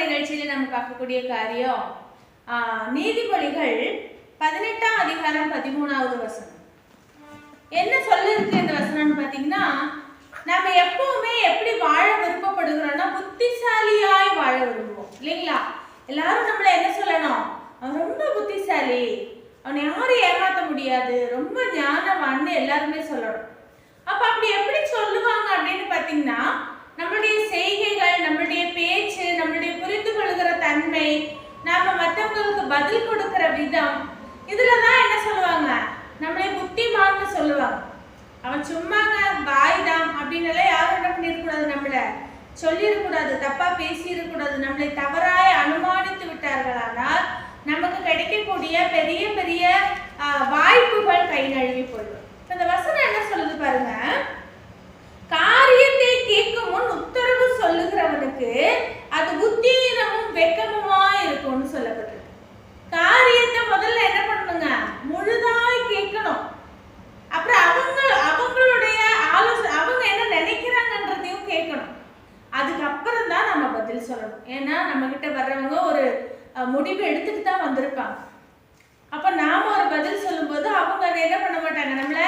நிகழ்ச்சியில நம்ம பார்க்கக்கூடிய காரியம் ஆ, நீதிமொழிகள் பதினெட்டாம் அதிகாரம் பதிமூணாவது வசனம். என்ன சொல்லிருக்கு இந்த வசனம்னு பார்த்தீங்கன்னா நம்ம எப்பவுமே எப்படி வாழ விருப்பப்படுகிறோம்னா புத்திசாலியாய் வாழ விரும்புவோம். இல்லைங்களா? எல்லாரும் நம்மள என்ன சொல்லணும்? அவன் ரொம்ப புத்திசாலி. அவனை யாரும் ஏமாத்த முடியாது. ரொம்ப ஞானவான்னு எல்லாருமே சொல்லணும். அப்ப அப்படி எப்படி சொல்லுவாங்க அப்படின்னு பார்த்தீங்கன்னா நாம மற்றவங்களுக்கு பதில் கொடுக்கிற விதம் இதுல தான் என்ன சொல்லுவாங்க? நம்மளை புத்திமான்னு சொல்லுவாங்க. அவன் சும்மாங்க பாய்தான் அப்படின்னு எல்லாம் யாரும் என்ன பண்ணிடக்கூடாது நம்மள? சொல்லிடக்கூடாது தப்பா பேசிடக்கூடாது நம்மளை தவறாய் அனுமானித்து விட்டார்களானால் நமக்கு கிடைக்கக்கூடிய பெரிய பெரிய வாய்ப்புகள் கை நழுவி போயிடும் இப்ப இந்த வசனம் என்ன சொல்லுது பாருங்க காரியத்தை கேட்கும் முன் உத்தரவு சொல்லுகிறவனுக்கு அது புத்தியீனமும் வெக்கமுமா இருக்கும்னு சொல்லப்பட்டிருக்கு காரியத்தை முதல்ல என்ன பண்ணணுங்க முழுதாய் கேட்கணும் அப்புறம் அவங்க அவங்களுடைய ஆலோசனை அவங்க என்ன நினைக்கிறாங்கன்றதையும் கேட்கணும் அதுக்கப்புறம் தான் நம்ம பதில் சொல்லணும். ஏன்னா நம்ம கிட்ட வர்றவங்க ஒரு முடிவு எடுத்துட்டு தான் வந்திருப்பாங்க. அப்ப நாம ஒரு பதில் சொல்லும்போது அவங்க அதை என்ன பண்ண மாட்டாங்க? நம்மளை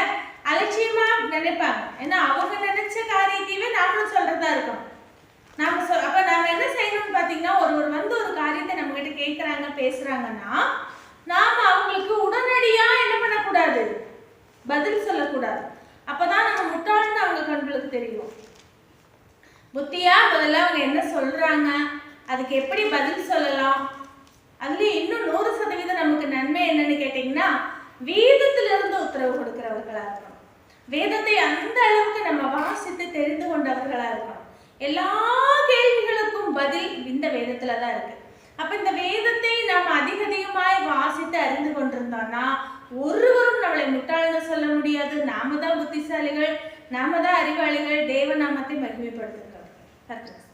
அலட்சியமா நினைப்பாங்க. ஏன்னா அவங்க நினைச்ச காரியத்தையுமே நாமளும் சொல்கிறதா இருக்கும். நாம சொல் அப்ப நாம் என்ன செய்யணும்னு பாத்தீங்கன்னா ஒருவர் வந்து ஒரு காரியத்தை நம்ம கிட்ட கேட்கறாங்க பேசுறாங்கன்னா நாம அவங்களுக்கு உடனடியா என்ன பண்ணக்கூடாது? பதில் சொல்லக்கூடாது. அப்பதான் நம்ம முட்டாள்னு அவங்க கண்களுக்கு தெரியும். புத்தியா முதல்ல அவங்க என்ன சொல்றாங்க? அதுக்கு எப்படி பதில் சொல்லலாம்? அதுல இன்னும் நூறு சதவீதம் நமக்கு நன்மை என்னன்னு கேட்டீங்கன்னா வேதத்திலிருந்து உத்தரவு கொடுக்கிறவர்களா இருக்கணும். வேதத்தை அந்த அளவுக்கு நம்ம வாசித்து தெரிந்து கொண்டவர்களா இருக்கணும். எல்லா கேள்விகளுக்கும் பதில் இந்த வேதத்தில் தான் இருக்கு. அப்ப இந்த வேதத்தை நாம் அதிக அதிகமாய் வாசித்து அறிந்து கொண்டிருந்தோம்னா ஒருவரும் நம்மளை முட்டாள்னு சொல்ல முடியாது. நாம தான் புத்திசாலிகள் நாம தான் அறிவாளிகள். தேவ நாமத்தை மகிமைப்படுத்துகிறோம். Hasta tres.